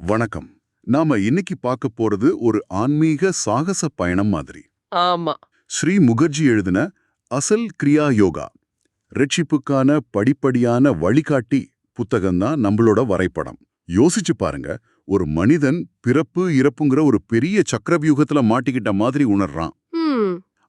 வணக்கம். நாம இன்னைக்கு பார்க்க போறது ஒரு ஆன்மீக சாகச பயணம் மாதிரி. ஆமா. ஸ்ரீ முகர்ஜி எழுதின அசல் கிரியா யோகா. ரட்சிப்புக்கான படிப்படியான வழிகாட்டி புத்தகம்தான் நம்மளோட வரைபடம். யோசிச்சு பாருங்க ஒரு மனிதன் பிறப்பு இறப்புங்கிற ஒரு பெரிய சக்கரவியூகத்துல மாட்டிக்கிட்ட மாதிரி உணர்றான்.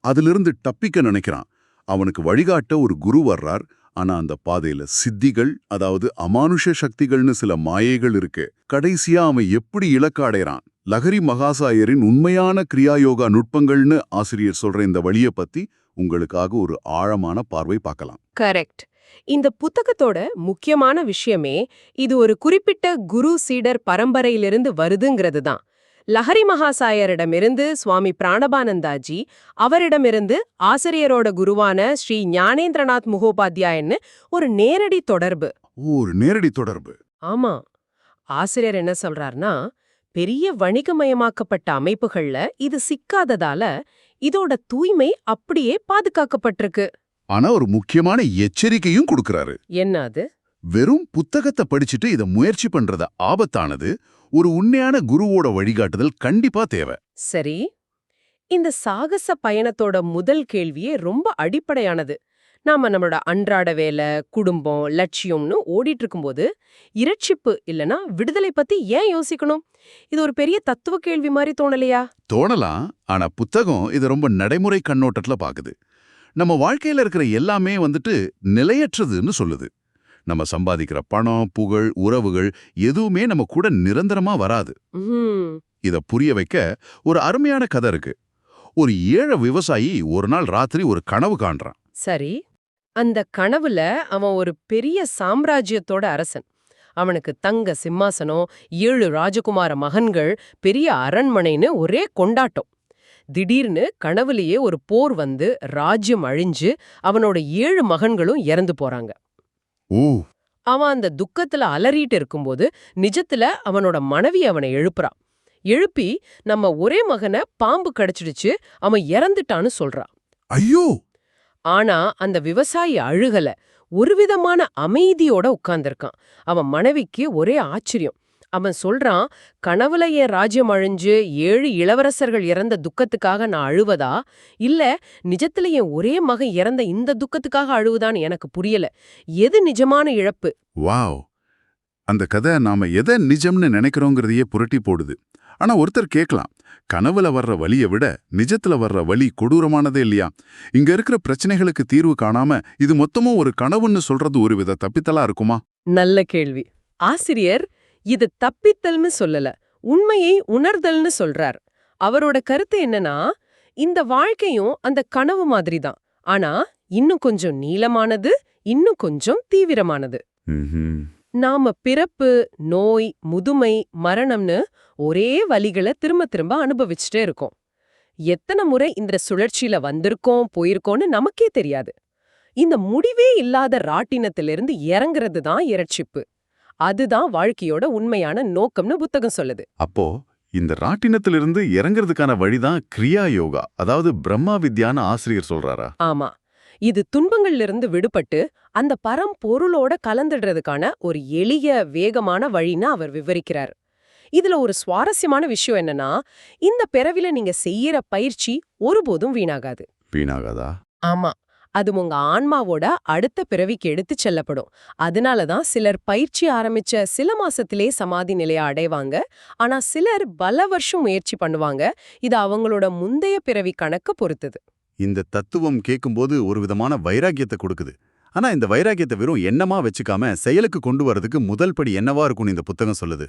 அதிலிருந்து தப்பிக்க நினைக்கிறான். அவனுக்கு வழிகாட்ட ஒரு குரு வர்றார். ஆனா அந்த பாதையில சித்திகள் அதாவது அமானுஷ சக்திகள்னு சில மாயைகள் இருக்கு. கடைசியா அவன் எப்படி இலக்க அடைறான்? லஹரி மகாசாயரின் உண்மையான கிரியாயோகா நுட்பங்கள்னு ஆசிரியர் சொல்ற இந்த வழியை பத்தி உங்களுக்காக ஒரு ஆழமான பார்வை பார்க்கலாம். கரெக்ட். இந்த புத்தகத்தோட முக்கியமான விஷயமே இது ஒரு குறிப்பிட்ட குரு சீடர் பரம்பரையிலிருந்து வருதுங்கிறது தான். லஹரி மகாசாயரிடமிருந்து சுவாமி பிராணபானந்தாஜி அவரிடமிருந்து ஆசிரியரோட குருவான ஸ்ரீ ஞானேந்திரநாத் முகோபாத்யாயன்னு ஒரு நேரடி தொடர்பு. ஒரு நேரடி தொடர்பு. ஆமா. ஆசிரியர் என்ன சொல்றார்னா பெரிய வணிகமயமாக்கப்பட்ட அமைப்புகள்ல இது சிக்காததால இதோட தூய்மை அப்படியே பாதுகாக்கப்பட்டிருக்கு. ஆனா ஒரு முக்கியமான எச்சரிக்கையும் கொடுக்கறாரு. என்ன அது? வெறும் புத்தகத்தை படிச்சுட்டு இத முயற்சி பண்றது ஆபத்தானது. ஒரு உண்மையான குருவோட வழிகாட்டுதல் கண்டிப்பா தேவை. சரி. இந்த சாகச பயணத்தோட முதல் கேள்வியே ரொம்ப அடிப்படையானது. நாம நம்மளோட அன்றாட வேலை குடும்பம் லட்சியம்னு ஓடிட்டு இருக்கும்போது இரட்சிப்பு இல்லனா விடுதலை பத்தி ஏன் யோசிக்கணும்? இது ஒரு பெரிய தத்துவ கேள்வி மாதிரி தோணலையா? தோணலாம். ஆனா புத்தகம் இதை ரொம்ப நடைமுறை கண்ணோட்டத்துல பாக்குது. நம்ம வாழ்க்கையில இருக்கிற எல்லாமே வந்துட்டு நிலையற்றதுன்னு சொல்லுது. நம்ம சம்பாதிக்கிற பணம் புகழ் உறவுகள் எதுவுமே நம்ம கூட நிரந்தரமா வராது. இத புரிய வைக்க ஒரு அருமையான கதை இருக்கு. ஒரு ஏழை விவசாயி ஒரு நாள் ராத்திரி ஒரு கனவு காண்றான். சரி. அந்த கனவுல அவன் ஒரு பெரிய சாம்ராஜ்யத்தோட அரசன். அவனுக்கு தங்க சிம்மாசனம் ஏழு ராஜகுமார மகன்கள் பெரிய அரண்மனைன்னு ஒரே கொண்டாட்டம். திடீர்னு கனவுலயே ஒரு போர் வந்து ராஜ்யம் அழிஞ்சு அவனோட ஏழு மகன்களும் இறந்து போறாங்க. ஓ அவன் அந்த துக்கத்துல அலறிட்டு இருக்கும்போது நிஜத்துல அவனோட மனைவி அவனை எழுப்புறான் எழுப்பி நம்ம ஒரே மகனை பாம்பு கடிச்சிடுச்சு அவன் இறந்துட்டான்னு சொல்றான் ஐயோ! ஆனா அந்த விவசாயி அழுகல. ஒருவிதமான அமைதியோட உட்கார்ந்திருக்கான். அவன் மனைவிக்கு ஒரே ஆச்சரியம். அவன் சொல்றான் கனவுல என் ராஜ்யம் அழிஞ்சு ஏழு இளவரசர்கள் இறந்த துக்கத்துக்காக நான் அழுவதா? இல்ல நிஜத்துல என் ஒரே மகன் இறந்த இந்த துக்கத்துக்காக அழுவுதான்னு எனக்கு புரியல. எது நிஜமான இழப்பு? வாவ்! அந்த கதை நாம எதை நிஜம்னு நினைக்கிறோங்கிறதையே புரட்டி போடுது. ஆனா ஒருத்தர் கேட்கலாம் கனவுல வர்ற வலியை விட நிஜத்துல வர்ற வலி கொடூரமானதே இல்லையா? இங்க இருக்கிற பிரச்சனைகளுக்கு தீர்வு காணாம இது மொத்தமும் ஒரு கனவுன்னு சொல்றது ஒரு வித தப்பித்தலா இருக்குமா? நல்ல கேள்வி. ஆசிரியர் இது தப்பித்தல்னு சொல்லல உண்மையை உணர்தல்னு சொல்றார். அவரோட கருத்து என்னன்னா இந்த வாழ்க்கையும் அந்த கனவு மாதிரி தான் ஆனா இன்னும் கொஞ்சம் நீளமானது இன்னும் கொஞ்சம் தீவிரமானது. நாம பிறப்பு நோய் முதுமை மரணம்னு ஒரே வலிகளை திரும்ப திரும்ப அனுபவிச்சுட்டே இருக்கோம். எத்தனை முறை இந்த சுழற்சியில வந்திருக்கோம் போயிருக்கோம்னு நமக்கே தெரியாது. இந்த முடிவே இல்லாத ராட்டினத்திலிருந்து இறங்குறது தான் இரட்சிப்பு. அதுதான் வாழ்க்கையோட உண்மையான நோக்கம்னு புத்தகம் சொல்லுது. அப்போ இந்த ராட்டினத்திலிருந்து இறங்குறதுக்கான வழிதான் கிரியா யோகா அதாவது பிரம்மா வித்யான்னு ஆசிரியர் சொல்றாரா? ஆமா. இது துன்பங்கள்ல இருந்து விடுபட்டு அந்த பரம்பொருளோட கலந்துடுறதுக்கான ஒரு எளிய வேகமான வழின்னு அவர் விவரிக்கிறார். இதுல ஒரு சுவாரஸ்யமான விஷயம் என்னன்னா இந்த பிறவில நீங்க செய்யற பயிற்சி ஒருபோதும் வீணாகாது. வீணாகாதா? ஆமா. அது உங்க ஆன்மாவோட அடுத்த பிறவிக்கு எடுத்துச் செல்லப்படும். அதனால தான் சிலர் பயிற்சி ஆரம்பிச்ச சில மாசத்திலே சமாதி நிலைய அடைவாங்க. ஆனா சிலர் பல வருஷம் முயற்சி பண்ணுவாங்க. இது அவங்களோட முந்தைய பிறவி கணக்க பொறுத்தது. இந்த தத்துவம் கேட்கும்போது ஒரு விதமான வைராக்கியத்தை கொடுக்குது. ஆனா இந்த வைராக்கியத்தை வெறும் எண்ணமா வச்சுக்காம செயலுக்கு கொண்டு வரதுக்கு முதல் படி என்னவா இருக்கும்னு இந்த புத்தகம் சொல்லுது?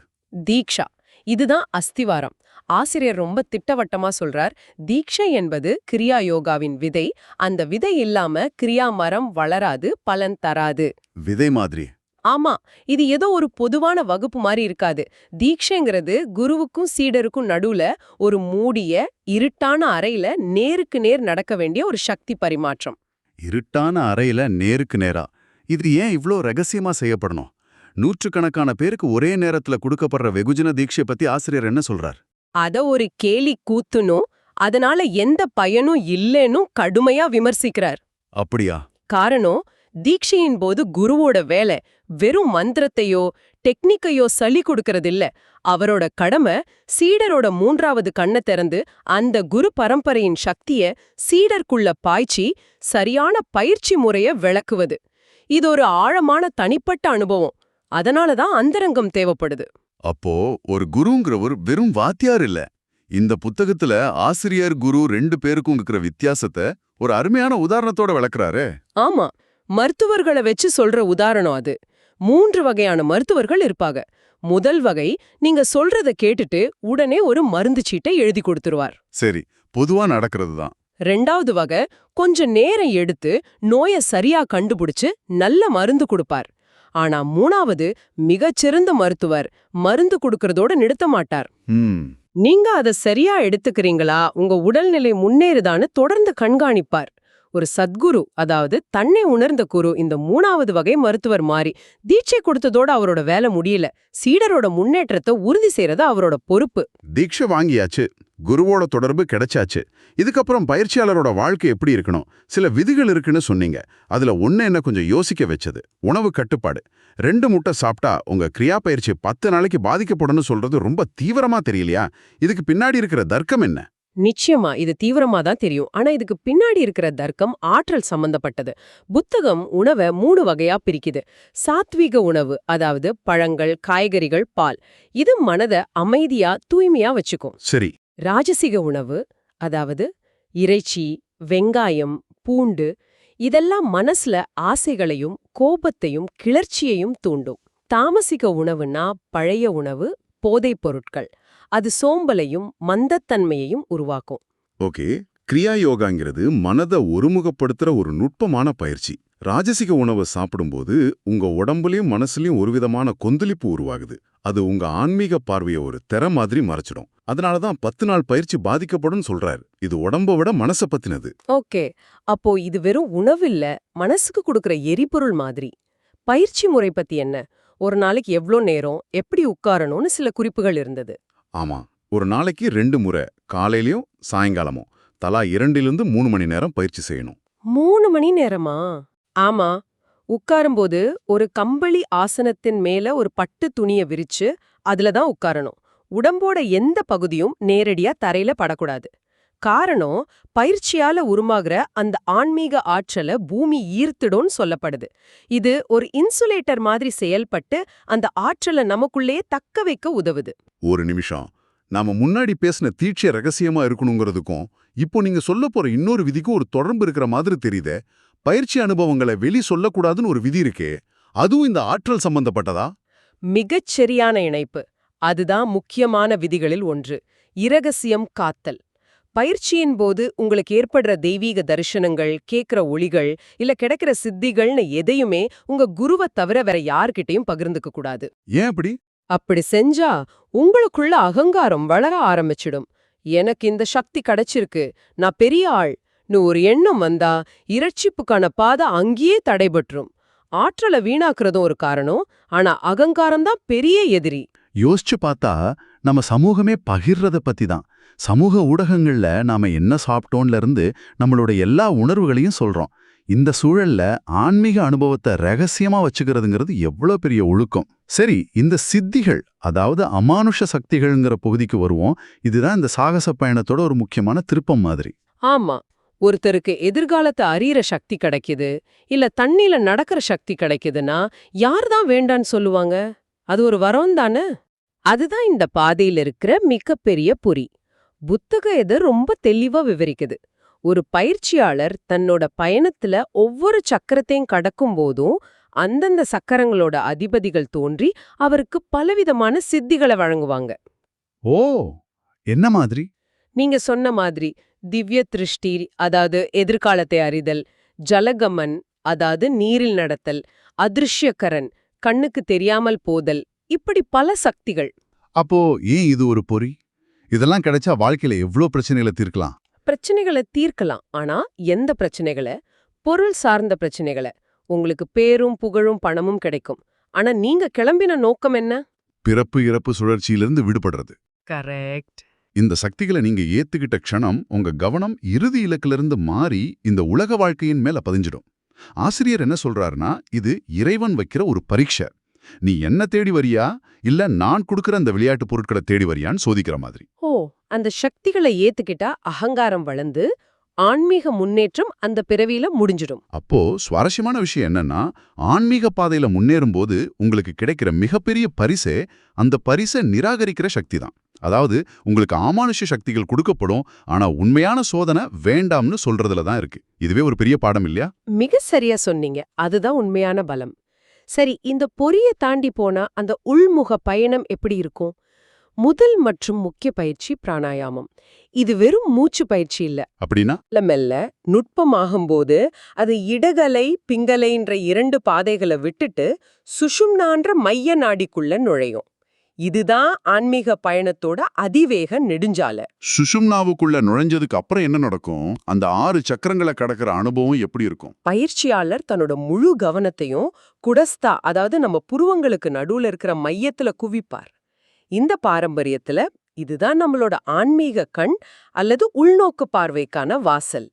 தீக்ஷா. இதுதான் அஸ்திவாரம். ஆசிரியர் ரொம்ப திட்டவட்டமா சொல்றார் தீக்ஷை என்பது கிரியா யோகாவின் விதை. அந்த விதை இல்லாம கிரியா மரம் வளராது பலன் தராது. விதை மாதிரி. ஆமா இது ஏதோ ஒரு பொதுவான வகுப்பு மாதிரி இருக்காது. தீட்சைங்கிறது குருவுக்கும் சீடருக்கும் நடுவுல ஒரு மூடிய இருட்டான அறையில நேருக்கு நேர் நடக்க வேண்டிய ஒரு சக்தி பரிமாற்றம். இருட்டான அறையில நேருக்கு நேரா? இது ஏன் இவ்ளோ ரகசியமா செய்யப்படணும்? நூற்றுக்கணக்கான பேருக்கு ஒரே நேரத்துல கொடுக்கப்படுற வெகுஜன தீட்சை பத்தி ஆசிரியர் என்ன சொல்றார்? அத ஒரு கேலி கூத்துனும் அதனால எந்த பயனும் இல்லேன்னும் கடுமையா விமர்சிக்கிறார். அப்படியா? காரணம் தீட்சையின் போது குருவோட வேலை வெறும் மந்திரத்தையோ டெக்னிக்கையோ சளி கொடுக்கறதில்ல. அவரோட கடமை சீடரோட மூன்றாவது கண்ணை திறந்து அந்த குரு பரம்பரையின் சக்திய சீடர்க்குள்ள பாய்ச்சி சரியான பயிற்சி முறைய விளக்குவது. இது ஒரு ஆழமான தனிப்பட்ட அனுபவம். அதனால தான் அந்தரங்கம் தேவைப்படுது. அப்போ ஒரு குருங்கிறவர் வெறும் வாத்தியார் இல்ல. இந்த புத்தகத்துல ஆசிரியர் குரு ரெண்டு பேருக்கும் இருக்கிற வித்தியாசத்தை ஒரு அருமையான உதாரணத்தோட விளக்குறாரு. ஆமா மருத்துவர்களை வச்சு சொல்ற உதாரணம் அது. மூன்று வகையான மருத்துவர்கள் இருப்பாங்க. முதல் வகை நீங்க சொல்றத கேட்டுட்டு உடனே ஒரு மருந்து சீட்டை எழுதி கொடுத்துருவார். சரி பொதுவா நடக்கிறது தான். ரெண்டாவது வகை கொஞ்ச நேரம் எடுத்து நோய சரியா கண்டுபிடிச்சு நல்ல மருந்து கொடுப்பார். ஆனா மூணாவது மிகச்சிறந்த மருத்துவர். மருந்து கொடுக்கறதோட நிறுத்த மாட்டார். நீங்க அத சரியா எடுத்துக்கிறீங்களா? உங்க உடல்நிலை முன்னேறுதான்னு தொடர்ந்து கண்காணிப்பார். ஒரு சத்குரு அதாவது தன்னை உணர்ந்த குரு இந்த மூணாவது வகை மருத்துவர் மாறி. தீட்சை கொடுத்ததோட அவரோட வேலை முடியல. சீடரோட முன்னேற்றத்தை உறுதி செய்யறது அவரோட பொறுப்பு. தீட்சை வாங்கியாச்சு. குருவோட தொடர்பு கிடைச்சாச்சு. இதுக்கப்புறம் பயிற்சியாளரோட வாழ்க்கை எப்படி இருக்கணும்? சில விதிகள் இருக்குன்னு சொன்னீங்க. அதுல ஒண்ணு என்ன கொஞ்சம் யோசிக்க வச்சது. உணவு கட்டுப்பாடு. ரெண்டு முட்டை சாப்பிட்டா உங்க கிரியா பயிற்சி பத்து நாளைக்கு பாதிக்கப்படும் சொல்றது ரொம்ப தீவிரமா தெரியலையா? இதுக்கு பின்னாடி இருக்கிற தர்க்கம் என்ன? நிச்சயமா இது தீவிரமா தான் தெரியும். ஆனா இதுக்கு பின்னாடி இருக்கிற தர்க்கம் ஆற்றல் சம்பந்தப்பட்டது. புத்தகம் உணவை மூணு வகையா பிரிக்குது. சாத்வீக உணவு அதாவது பழங்கள் காய்கறிகள் பால். இது மனதை அமைதியா தூய்மையா வச்சுக்கும். சரி. ராஜசிக உணவு அதாவது இறைச்சி வெங்காயம் பூண்டு இதெல்லாம் மனசுல ஆசைகளையும் கோபத்தையும் கிளர்ச்சியையும் தூண்டும். தாமசிக உணவுனா பழைய உணவு போதைப் பொருட்கள். அது சோம்பலையும் மந்தத்தன்மையையும் உருவாக்கும். ஓகே. கிரியா யோகாங்கிறது மனதை ஒருமுகப்படுத்துற ஒரு நுட்பமான பயிற்சி. ராஜசிக உணவை சாப்பிடும்போது உங்க உடம்புலயும் மனசுலயும் ஒரு விதமான கொந்தளிப்பு உருவாகுது. அது உங்க ஆன்மீக பார்வைய ஒரு திற மாதிரி மறைச்சிடும். அதனாலதான் பத்து நாள் பயிற்சி பாதிக்கப்படும் சொல்றாரு. இது உடம்ப விட மனச பத்தினது. ஓகே. அப்போ இது வெறும் உணவில்ல மனசுக்கு கொடுக்கற எரிபொருள் மாதிரி. பயிற்சி முறை பத்தி என்ன? ஒரு நாளைக்கு எவ்ளோ நேரம் எப்படி உட்காரணும்னு சில குறிப்புகள் இருந்தது. ஆமா. ஒரு நாளைக்கு ரெண்டு முறை காலையிலயும் சாயங்காலமும். தலா இரண்டிலிருந்து மூணு மணி நேரம் பயிற்சி செய்யணும். மூணு மணி நேரமா? ஆமா. உட்காரும்போது ஒரு கம்பளி ஆசனத்தின் மேல ஒரு பட்டு துணிய விரிச்சு அதுல தான் உட்காரணும். உடம்போட எந்த பகுதியும் நேரடியா தரையில படக்கூடாது. காரணம் பயிற்சியால உருமாகிற அந்த ஆன்மீக ஆற்றலை பூமி ஈர்த்திடும்னு சொல்லப்படுது. இது ஒரு இன்சுலேட்டர் மாதிரி செயல்பட்டு அந்த ஆற்றலை நமக்குள்ளே தக்க வைக்க உதவுது. ஒரு நிமிஷம். நாம முன்னாடி பேசின தீட்சை ரகசியமா இருக்கணுங்கிறதுக்கும் இப்போ நீங்க சொல்ல போற இன்னொரு விதிக்கும் ஒரு தொடர்பு இருக்கிற மாதிரி தெரியுதே. பயிற்சி அனுபவங்களை வெளி சொல்லக்கூடாதுன்னு ஒரு விதி இருக்கே. அதுவும் இந்த ஆற்றல் சம்பந்தப்பட்டதா? மிகச் சரியான இணைப்பு. அதுதான் முக்கியமான விதிகளில் ஒன்று. இரகசியம் காத்தல். பயிற்சியின் போது உங்களுக்கு ஏற்படுற தெய்வீக தரிசனங்கள் கேக்குற ஒளிகள் இல்ல கிடைக்கிற சித்திகள்னு எதையுமே உங்க குருவை தவிர வேற யார்கிட்டயும் பகிர்ந்துக்க கூடாது. ஏன் அப்படி? அப்படி செஞ்சா உங்களுக்குள்ள அகங்காரம் வளர ஆரம்பிச்சிடும். எனக்கு இந்த சக்தி கிடைச்சிருக்கு நான் பெரிய ஆள் னு ஒரு எண்ணம் வந்தா இரட்சிப்புக்கான பாதை அங்கேயே தடைபட்டுரும். ஆற்றலை வீணாக்குறதும் ஒரு காரணம் ஆனா அகங்காரம்தான் பெரிய எதிரி. யோசிச்சு பார்த்தா நம்ம சமூகமே பகிர்றத பத்தி தான் சமூக ஊடகங்கள்ல நாம என்ன சாப்பிட்டோம்ல இருந்து நம்மளோட எல்லா உணர்வுகளையும் சொல்றோம். இந்த சூழல்ல ஆன்மீக அனுபவத்தை ரகசியமா வச்சுக்கிறதுங்கிறது எவ்வளவு பெரிய ஒழுக்கம். சரி இந்த சித்திகள் அதாவது அமானுஷ சக்திகள்ங்கிற பகுதிக்கு வருவோம். இதுதான் இந்த சாகச பயணத்தோட ஒரு முக்கியமான திருப்பம் மாதிரி. ஆமா. ஒருத்தருக்கு எதிர்காலத்தை அறியிற சக்தி கிடைக்குது இல்ல தண்ணியில நடக்கிற சக்தி கிடைக்குதுன்னா யார் தான் வேண்டான்னு சொல்லுவாங்க? அது ஒரு வரம் தானே? அதுதான் இந்த பாதையில இருக்கிற மிகப்பெரிய புரி. புத்தகம் இதை ரொம்ப தெளிவா விவரிக்குது. ஒரு பயிற்சியாளர் தன்னோட பயணத்துல ஒவ்வொரு சக்கரத்தையும் கடக்கும் போதும் அந்தந்த சக்கரங்களோட அதிபதிகள் தோன்றி அவருக்கு பலவிதமான சித்திகளை வழங்குவாங்க. ஓ! என்ன மாதிரி? நீங்க சொன்ன மாதிரி திவ்ய திருஷ்டி அதாவது எதிர்காலத்தை அறிதல் ஜலகமன் அதாவது நீரில் நடத்தல் அதிருஷ்யக்கரன் கண்ணுக்கு தெரியாமல் போதல் இப்படி பல சக்திகள். அப்போ ஏன் இது ஒரு பொறி? இதெல்லாம் கிடைச்சா வாழ்க்கையில எவ்வளவு பிரச்சனைகளை தீர்க்கலாம்? பிரச்சனைகளை தீர்க்கலாம். ஆனா எந்த பிரச்சனைகளை? பொருள் சார்ந்த பிரச்சனைகளை. உங்களுக்கு பேரும் புகழும் பணமும் கிடைக்கும். ஆனா நீங்க கிளம்பின நோக்கம் என்ன? பிறப்பு இறப்பு சுழற்சியிலிருந்து விடுபடுறது. கரெக்ட். இந்த சக்திகளை நீங்க ஏத்துக்கிட்ட க்ஷணம் உங்க கவனம் இறுதி இலக்கிலிருந்து மாறி இந்த உலக வாழ்க்கையின் மேல பதிஞ்சிடும். ஆசிரியர் என்ன சொல்றாருன்னா இது இறைவன் வைக்கிற ஒரு பரீட்சை. நீ என்ன தேடி வரியா? இல்ல நான் கொடுக்கிற அந்த விளையாட்டு பொருட்களை தேடி வரியான்னு சோதிக்கிற மாதிரி. ஓ அந்த சக்திகளை ஏத்துக்கிட்டா அகங்காரம் வளர்ந்து ஆன்மீக முன்னேற்றம் அந்த பிறவியில முடிஞ்சிடும். அப்போ சுவாரஸ்யமான விஷயம் என்னன்னா ஆன்மீக பாதையில முன்னேறும்போது உங்களுக்கு கிடைக்கிற மிகப்பெரிய பரிசே அந்த பரிசை நிராகரிக்கிற சக்தி தான். அதாவது உங்களுக்கு ஆமானுஷ சக்திகள் கொடுக்கப்படும் ஆனா உண்மையான சோதனை வேண்டாம்னு சொல்றதுல தான் இருக்கு. இதுவே ஒரு பெரிய பாடம் இல்லையா? மிக சரியா சொன்னீங்க. அதுதான் உண்மையான பலம். சரி இந்த பொரிய தாண்டி போனா அந்த உள்முக பயணம் எப்படி இருக்கும்? முதல் மற்றும் முக்கிய பயிற்சி பிராணாயாமம். இது வெறும் மூச்சு பயிற்சி இல்ல. அப்படின்னா? மெல்ல மெல்ல நுட்பமாகும்போது அது இடகலை பிங்கலைன்ற இரண்டு பாதைகளை விட்டுட்டு சுஷும்னான்ற மைய நாடிக்குள்ள நுழையும். இதுதான் ஆன்மீக பயணத்தோட அதிவேக நெடுஞ்சால. சுஷும்னாவுக்குள்ள நுழைஞ்சதுக்கு அப்புறம் என்ன நடக்கும்? அந்த ஆறு சக்கரங்களை கடக்கிற அனுபவம் எப்படி இருக்கும்? பயிற்சியாளர் தன்னோட முழு கவனத்தையும் குடஸ்தா அதாவது நம்ம புருவங்களுக்கு நடுவுல இருக்கிற மையத்துல குவிப்பார். இந்த பாரம்பரியத்துல இதுதான் நம்மளோட ஆன்மீக கண் அல்லது உள்நோக்கு பார்வைக்கான வாசல்.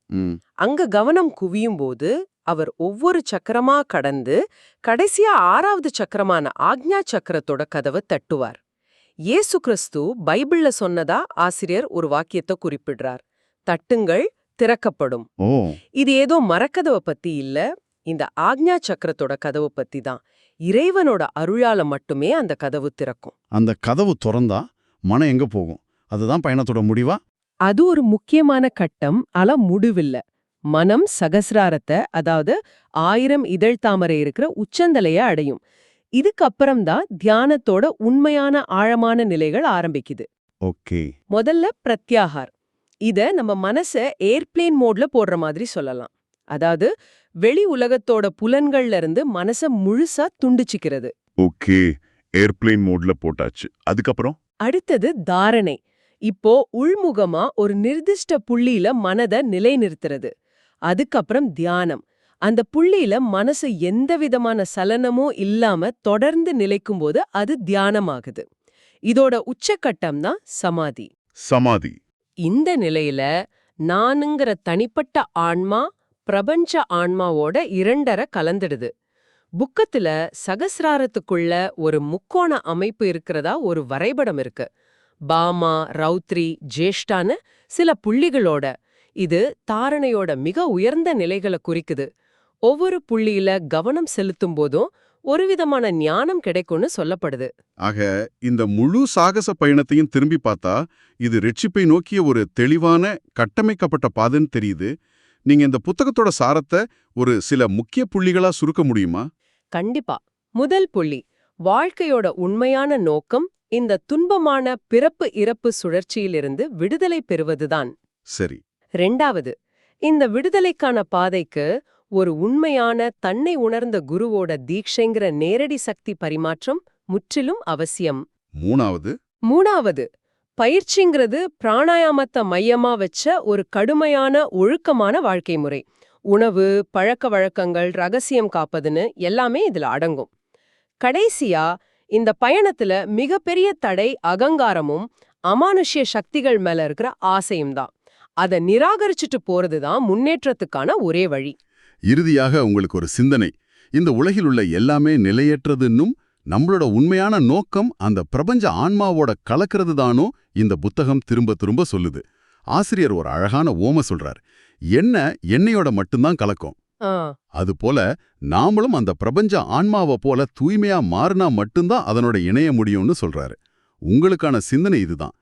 அங்க கவனம் குவியும் போது அவர் ஒவ்வொரு சக்கரமா கடந்து கடைசியா ஆறாவது சக்கரமான ஆக்ஞா சக்கரத்தோட கதவை தட்டுவார். இயேசு கிறிஸ்து பைபிள்ல சொன்னதா ஆசிரியர் ஒரு வாக்கியத்தை குறிப்பிடுறார். தட்டுங்கள் திறக்கப்படும். இது ஏதோ மரக்கதவை பத்தி இல்ல இந்த ஆக்ஞா சக்கரத்தோட கதவு பத்தி தான். இறைவனோட அருளால மட்டுமே அந்த கதவு திறக்கும். அந்த கதவு திறந்தா? மனம் எங்க போகும்? அதுதான் பயணத்தோட முடிவா? அது ஒரு முக்கியமான கட்டம். அல முடிவில்ல. மனம் சகசிராரத்தை அதாவது ஆயிரம் இதழ் தாமரை இருக்கிற உச்சந்தலைய அடையும். இதுக்கப்புறம்தான் தியானத்தோட உண்மையான ஆழமான நிலைகள் ஆரம்பிக்குது. ஓகே. முதல்ல பிரத்யாகார். இத நம்ம மனச ஏர்ப்ளேன் மோட்ல போடுற மாதிரி சொல்லலாம். அதாவது வெளி உலகத்தோட புலன்கள்ல இருந்து மனச முழுசா துண்டிச்சுக்கிறது. ஓகே. ஏர்பிளேன் மோட்ல போட்டாச்சு. அதுக்கப்புறம்? அடுத்தது தாரணை. இப்போ உள்முகமா ஒரு நிர்திஷ்ட புள்ளியில மனத நிலைநிறுத்துறது. அதுக்கப்புறம் தியானம். அந்த புள்ளியில மனசு எந்த விதமான சலனமும் இல்லாம தொடர்ந்து நிலைக்கும்போது அது தியானமாகுது. இதோட உச்சக்கட்டம் தான் சமாதி. சமாதி. இந்த நிலையில நானுங்கிற தனிப்பட்ட ஆன்மா பிரபஞ்ச ஆன்மாவோட இரண்டரை கலந்துடுது. புக்கத்துல சகசிராரத்துக்குள்ள ஒரு முக்கோண அமைப்பு இருக்கிறதா ஒரு வரைபடம் இருக்கு. பாமா ரௌத்ரி ஜேஷ்டான சில புள்ளிகளோட. இது தாரணையோட மிக உயர்ந்த நிலைகளை குறிக்குது. ஒவ்வொரு புள்ளியில கவனம் செலுத்தும் போதும் ஒரு விதமான ஞானம் கிடைக்கும்னு சொல்லப்படுது. ஆக இந்த முழு சாகச பயணத்தையும் திரும்பி பார்த்தா இது ரெட்சிப்பை நோக்கிய ஒரு தெளிவான கட்டமைக்கப்பட்ட பாதைன்னு தெரியுது. நீங்க இந்த புத்தகத்தோட சாரத்தை ஒரு சில முக்கிய புள்ளிகளா சுருக்க முடியுமா? கண்டிப்பா. முதல் புள்ளி வாழ்க்கையோட உண்மையான நோக்கம் இந்த துன்பமான பிறப்பு இறப்பு சுழற்சியிலிருந்து விடுதலை பெறுவதுதான். சரி. ரெண்டாவது இந்த விடுதலைக்கான பாதைக்கு ஒரு உண்மையான தன்னை உணர்ந்த குருவோட தீட்சைங்கிற நேரடி சக்தி பரிமாற்றம் முற்றிலும் அவசியம். மூணாவது? மூணாவது பயிற்சிங்கிறது பிராணாயாமத்தை மையமா வச்ச ஒரு கடுமையான ஒழுக்கமான வாழ்க்கை முறை. உணவு பழக்க வழக்கங்கள் ரகசியம் காப்பதுன்னு எல்லாமே இதுல அடங்கும். கடைசியா இந்த பயணத்துல மிகப்பெரிய தடை அகங்காரமும் அமானுஷ்ய சக்திகள் மேல இருக்கிற ஆசையும் தான். அதை நிராகரிச்சுட்டு போறது தான் முன்னேற்றத்துக்கான ஒரே வழி. இறுதியாக உங்களுக்கு ஒரு சிந்தனை. இந்த உலகில் உள்ள எல்லாமே நிலையற்றதுன்னும் நம்மளோட உண்மையான நோக்கம் அந்த பிரபஞ்ச ஆன்மாவோட கலக்கிறது தானோ இந்த புத்தகம் திரும்ப திரும்ப சொல்லுது. ஆசிரியர் ஒரு அழகான ஓம சொல்றார். என்ன எண்ணெயோட மட்டும்தான் கலக்கும். ஆ. அதுபோல நாமளும் அந்த பிரபஞ்ச ஆன்மாவை போல தூய்மையா மாறினா மட்டும்தான் அதனோட இணைய முடியும்னு சொல்றாரு. உங்களுக்கான சிந்தனை இதுதான்.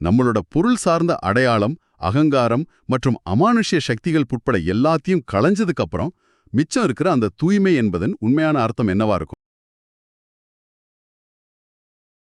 நம்மளோட பொருள் சார்ந்த அடையாளம் அகங்காரம் மற்றும் அமானுஷ்ய சக்திகள் உட்பட எல்லாத்தையும் களைஞ்சதுக்கு அப்புறம் மிச்சம் இருக்கிற அந்த தூய்மை என்பதன் உண்மையான அர்த்தம் என்னவா இருக்கும்?